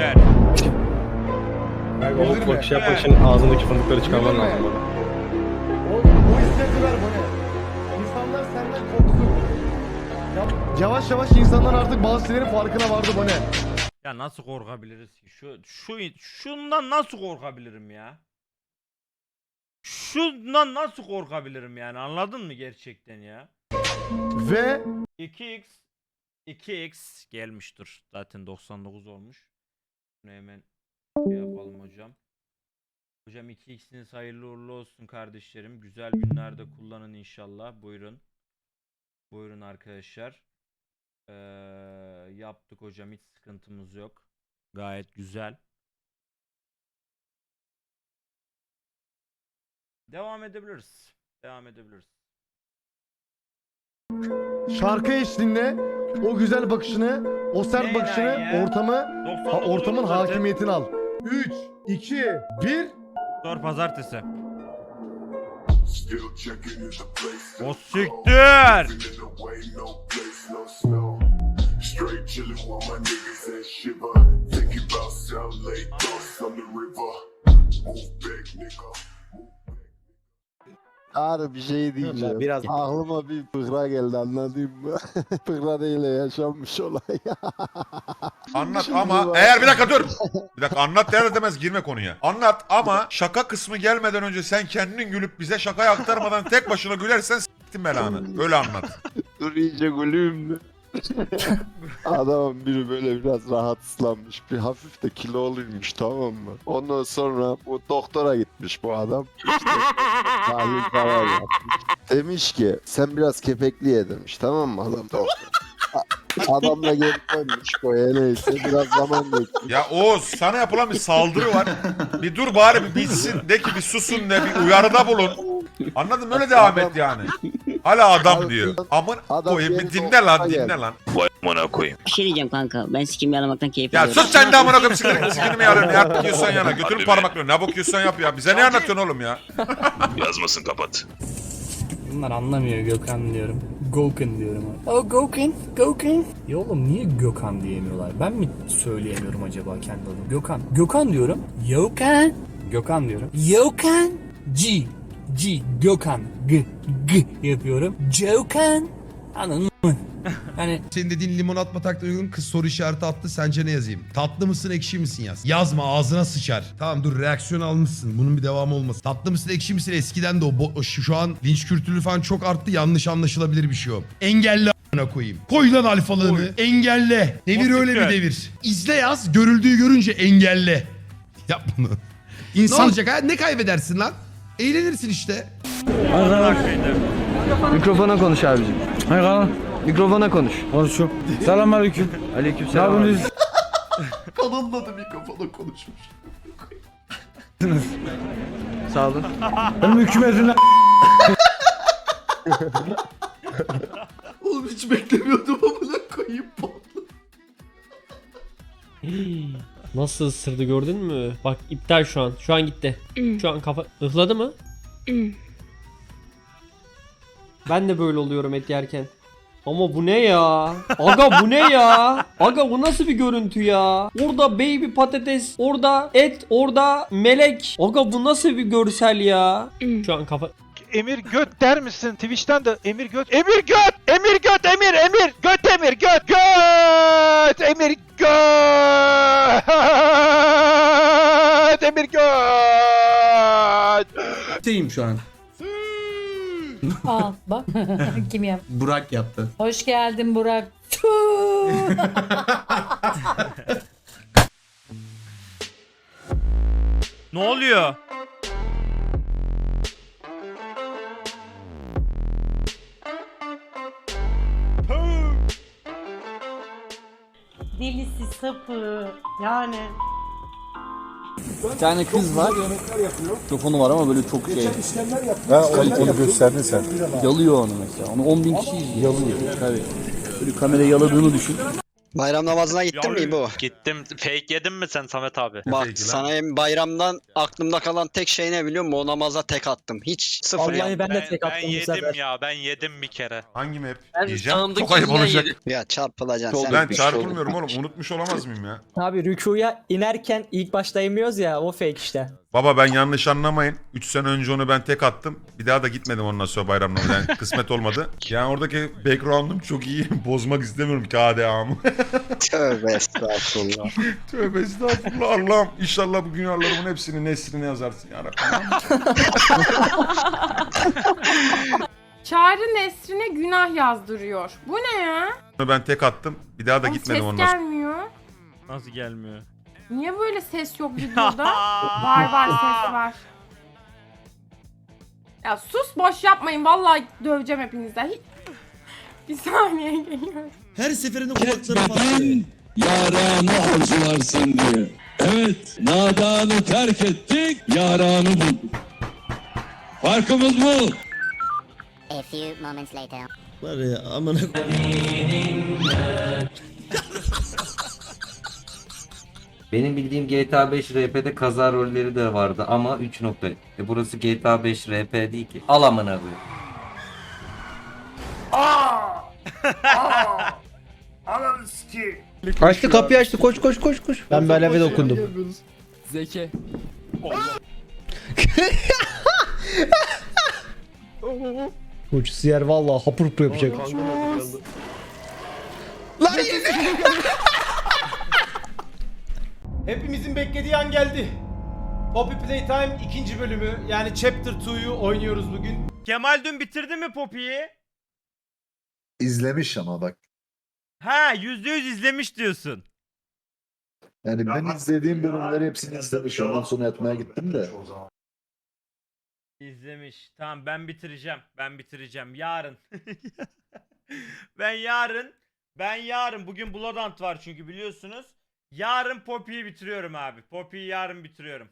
siktir. Güldürme. Bak şey yapmak için ağzındaki fındıkları çıkarman lazım. bana. O, o ver bana. İnsanlar senden korksun. Ya- Yavaş yavaş insanlar artık bazı şeylerin farkına vardı bana. Ya nasıl korkabiliriz ki? Şu şu şundan nasıl korkabilirim ya? Şundan nasıl korkabilirim yani? Anladın mı gerçekten ya? Ve 2x 2x gelmiştir. Zaten 99 olmuş. Bunu hemen şey yapalım hocam. Hocam 2x'iniz hayırlı uğurlu olsun kardeşlerim. Güzel günlerde kullanın inşallah. Buyurun. Buyurun arkadaşlar. Ee, yaptık hocam hiç sıkıntımız yok. Gayet güzel. Devam edebiliriz. Devam edebiliriz. Şarkı eşliğinde o güzel bakışını, o sert bakışını, ya? ortamı, ha, 99 ortamın zaten. hakimiyetini al. 3, 2, 1. Doğru pazartesi. Still checking in the place. O siktir. Feeling away, no place, no snow. Straight chilling while my niggas ain't shiver. Thinking about South Lake, ghosts on the river. Move back, nigga. Ağrı bir şey diyeceğim. biraz- Aklıma bir fıkra geldi anladın mı? fıkra ile yaşanmış olay. Anlat Şimdi ama eğer bir dakika dur. Bir dakika anlat der demez girme konuya. Anlat ama şaka kısmı gelmeden önce sen kendin gülüp bize şakayı aktarmadan tek başına gülersen s**tim belanı. Öyle anlat. Dur iyice güleyim mi? Adamın biri böyle biraz rahatsızlanmış. Bir hafif de kiloluymuş tamam mı? Ondan sonra bu doktora gitmiş bu adam. İşte tahlil falan yapmış. Demiş ki sen biraz kepekli ye demiş tamam mı adam doktor. A- Adam da geri dönmüş koya neyse biraz zaman geçmiş. Ya Oğuz sana yapılan bir saldırı var. Bir dur bari bir bitsin. De ki bir susun de bir uyarıda bulun. Anladın mı? Öyle devam et yani. Hala adam diyor. Amın Adam koyayım bir dinle lan dinle geldi. lan. Bir şey diyeceğim kanka. Ben sikim yalamaktan keyif Ya alıyorum. sus sen de amına koyayım sikini sikini mi yarın ne yapıyorsan yana götürün parmakla ne bakıyorsan yap ya bize ne anlatıyorsun oğlum ya Yazmasın kapat. Bunlar anlamıyor Gökhan diyorum. Gökhan diyorum abi. Oh Gökhan, Gökhan. Ya oğlum niye Gökhan diyemiyorlar? Ben mi söyleyemiyorum acaba kendi adım? Gökhan. Gökhan diyorum. Gökhan. Gökhan diyorum. Gökhan. G. G. Gökhan. G. G yapıyorum. Gökhan. Anladın mı? Hani Senin dediğin limonat batakta uygun kız soru işareti attı. Sence ne yazayım? Tatlı mısın ekşi misin yaz. Yazma ağzına sıçar. Tamam dur reaksiyon almışsın. Bunun bir devamı olmasın. Tatlı mısın ekşi misin eskiden de o. bo- şu, şu an linç kültürü falan çok arttı. Yanlış anlaşılabilir bir şey o. Engelle a**ına koyayım. Koy lan alfalığını. Engelle. Devir öyle bir devir. İzle yaz. Görüldüğü görünce engelle. Yap bunu. İnsancak ha ne kaybedersin lan? Eğlenirsin işte. Mikrofona konuş abicim. Hayır lan. Mikrofona konuş. Konuşuyorum. Selam aleyküm. Aleyküm selam. Ne Kanonladı mikrofona konuşmuş. Sağ olun. Benim hükümetine... Oğlum hiç beklemiyordum amına koyayım. Nasıl ısırdı gördün mü? Bak iptal şu an. Şu an gitti. Şu an kafa... Ihladı mı? ben de böyle oluyorum et yerken. Ama bu ne ya? Aga bu ne ya? Aga bu nasıl bir görüntü ya? Orada baby patates, orada et, orada melek. Aga bu nasıl bir görsel ya? Şu an kafa... Emir Göt der misin? Twitch'ten de Emir Göt. Emir Göt! Emir Göt! Emir! Emir! Göt Emir! Göt! Göt! Emir Göt! Emir Göt! Deyim şu an. Al bak kim yap? Burak yaptı. Hoş geldin Burak. Tüh! Ne oluyor? Delisi sapı yani. Bir tane kız var. Mikrofonu var ama böyle çok şey. onu gösterdin sen. Yalıyor onu mesela. Onu 10 bin kişi izliyor. Yalıyor. Tabii. Böyle kamera yaladığını düşün. Bayram namazına gittin mi bu? Gittim. Fake yedin mi sen Samet abi? Fake'i lan? sana hem bayramdan aklımda kalan tek şey ne biliyor musun? O namaza tek attım. Hiç sıfır ya. Ben, ben yedim ya. Ben yedim bir kere. Hangi map? Ben sağımdaki Çok ayıp yine olacak. yedim. Ya çarpılacaksın Çok sen. Ben bir şey çarpılmıyorum olmaz. oğlum. Unutmuş olamaz mıyım ya? Abi rükuya inerken ilk başta emiyoruz ya o fake işte. Baba ben yanlış anlamayın. 3 sene önce onu ben tek attım. Bir daha da gitmedim ondan sonra bayramdan. Yani kısmet olmadı. Yani oradaki background'um çok iyi. Bozmak istemiyorum KDA'mı. Tövbe estağfurullah. Tövbe estağfurullah Allah'ım. İnşallah bu günahlarımın hepsini nesrine yazarsın ya Rabbim. Çağrı Nesrin'e günah yazdırıyor. Bu ne ya? Ben tek attım. Bir daha da Oğlum gitmedim ses ondan sonra. gelmiyor. Nasıl gelmiyor? Niye böyle ses yok videoda? var var ses var. Ya sus boş yapmayın vallahi döveceğim hepinizden. Bir saniye geliyorum. Her seferinde kulaklarım patlıyor. Yaranı arzularsın diye. Evet, nadanı terk ettik, yaranı bulduk. Farkımız bu. A few moments later. Var ya amına Benim bildiğim GTA 5 RP'de kaza rolleri de vardı ama 3 nokta. E burası GTA 5 RP değil ki. Al amına koyayım. Açtı kapıyı açtı koş koş koş koş. Ben böyle bir dokundum. Zeki. Koç siyer vallahi hapur hapur yapacak. Lan Hepimizin beklediği an geldi. Poppy Playtime ikinci bölümü yani Chapter 2'yu oynuyoruz bugün. Kemal dün bitirdi mi Poppy'yi? İzlemiş ama bak. Ha %100 izlemiş diyorsun. Yani ben izlediğim bölümleri hepsini izlemiş. Ondan sonra yatmaya gittim de. İzlemiş. Tamam ben bitireceğim. Ben bitireceğim. Yarın. ben yarın. Ben yarın. Bugün Bloodhunt var çünkü biliyorsunuz. Yarın Poppy'yi bitiriyorum abi. Poppy'yi yarın bitiriyorum.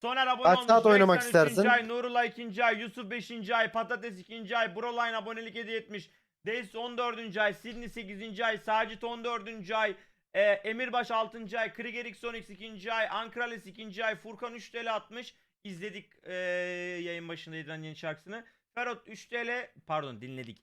Soner abone Kaç olmuş. saat oynamak Jackson istersin? Ay, Nurullah 2. ay, Yusuf 5. ay, Patates 2. ay, Broline abonelik hediye etmiş. Days 14. ay, Sydney 8. ay, Sacit 14. ay, e, Emirbaş 6. ay, Krigerix 2. ay, Ankrales 2. ay, Furkan 3 TL atmış. İzledik e, yayın başında edilen yeni şarkısını. Ferot 3 TL pardon dinledik.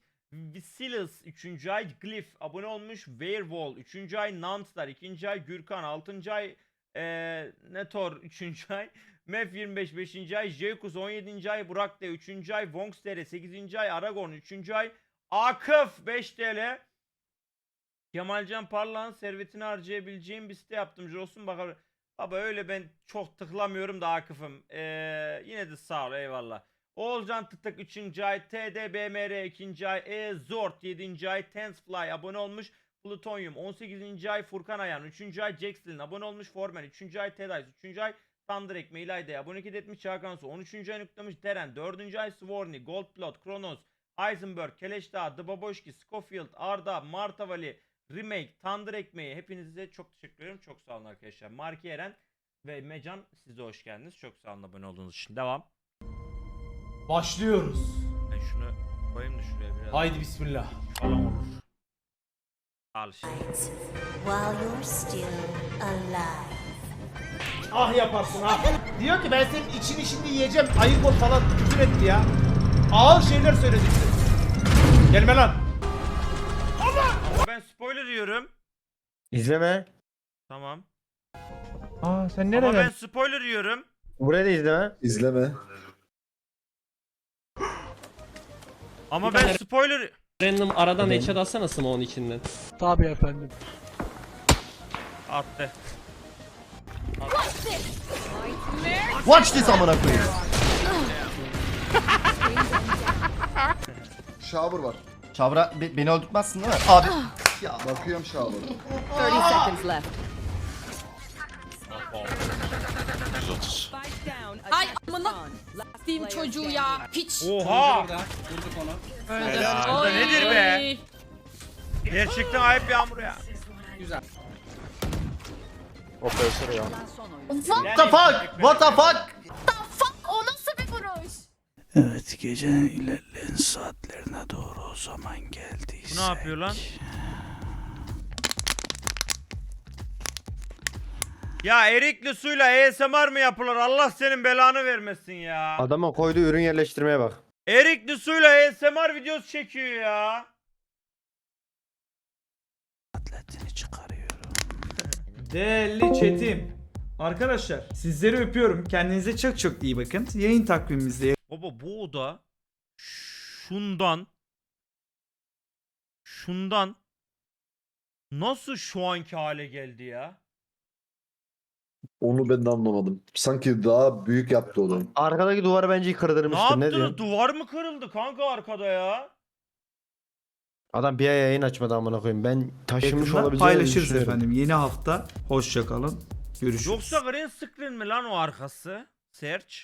Silas 3. ay, Glyph abone olmuş. Werewall 3. ay, Namstar 2. ay, Gürkan 6. ay, e, Netor 3. ay, Mef 25 5. ay, Jekus 17. ay, Burak D 3. ay, Vongstere 8. ay, Aragon 3. ay, Akıf 5 TL. Kemalcan Parlağan servetini harcayabileceğim bir site yaptım. Jolsun bakalım. Baba öyle ben çok tıklamıyorum da Akıf'ım. Ee, yine de sağ ol eyvallah. Oğulcan Tıtık 3. ay, TDBMR 2. ay, E Zort 7. ay, Tensfly abone olmuş. Plutonium 18. ay, Furkan Ayan 3. ay, Jaxlin abone olmuş. Formen 3. ay, Tedice 3. ay, Thunder Ekme İlayda'ya abonelik etmiş. Çağkansu 13. ay nüklemiş. Deren 4. ay, Sworny, Goldplot, Kronos, Eisenberg, Keleşdağ, The Baboşki, Scofield, Arda, Martavali, Remake, Tandır Ekmeği hepinize çok teşekkür ederim. Çok sağ olun arkadaşlar. Marki Eren ve Mecan siz de hoş geldiniz. Çok sağ olun abone olduğunuz için. Devam. Başlıyoruz. Ben şunu koyayım da şuraya biraz. Haydi bismillah. Falan olur. Al işte. While you're still alive. Ah yaparsın ah. Diyor ki ben senin içini şimdi yiyeceğim. Ayıp ol falan küfür etti ya. Ağır şeyler söyledikti. Gelme lan. Ama ben spoiler diyorum. İzleme. Tamam. Aa sen Ama ben spoiler diyorum. Buraya da izleme. İzleme. Ama ben spoiler... Random aradan headshot atsana Smoke'un içinden. Attı. Watch this amına koyayım. Shower var. Çavra beni öldürtmezsin değil mi? Abi. Bakıyorum shower'a. 30 seconds left. 130. Ay amına s**eyim çocuğu ya. Piç. Oha! Bu da nedir be? Gerçekten ayıp yağmur ya. What the fuck? What the fuck? O nasıl bir vuruş? Evet, gecenin ilerleyen saatlerine doğru o zaman geldi. Bu ne yapıyor lan? Ya erikli suyla ASMR mı yapılır? Allah senin belanı vermesin ya. Adama koyduğu ürün yerleştirmeye bak. Erikli suyla ASMR videosu çekiyor ya. Değerli chatim. Arkadaşlar sizleri öpüyorum. Kendinize çok çok iyi bakın. Yayın takvimimizde Baba bu oda şundan şundan nasıl şu anki hale geldi ya? Onu ben de anlamadım. Sanki daha büyük yaptı odayı. Arkadaki duvarı bence Ne kırdırmıştır. Ne, yaptınız? diyorsun? Duvar mı kırıldı kanka arkada ya? Adam bir ay yayın açmadı amına koyayım. Ben taşımış yakında olabileceğini paylaşırız düşünüyorum. efendim. Yeni hafta. Hoşça kalın. Görüşürüz. Yoksa green screen mi lan o arkası? Search.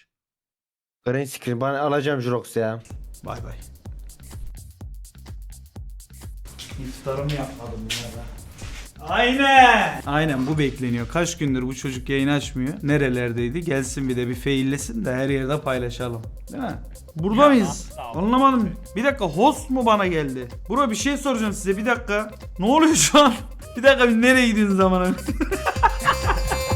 Green screen ben alacağım Jurox ya. Bay bay. İftarımı yapmadım ya ben. Aynen. Aynen bu bekleniyor. Kaç gündür bu çocuk yayın açmıyor. Nerelerdeydi? Gelsin bir de bir faillesin de her yerde paylaşalım. Değil mi? Burada Ya, mıyız? asla. Anlamadım. Bir dakika host mu bana geldi? Bro bir şey soracağım size bir dakika. Ne oluyor şu an? Bir dakika biz nereye gidiyorsunuz zaman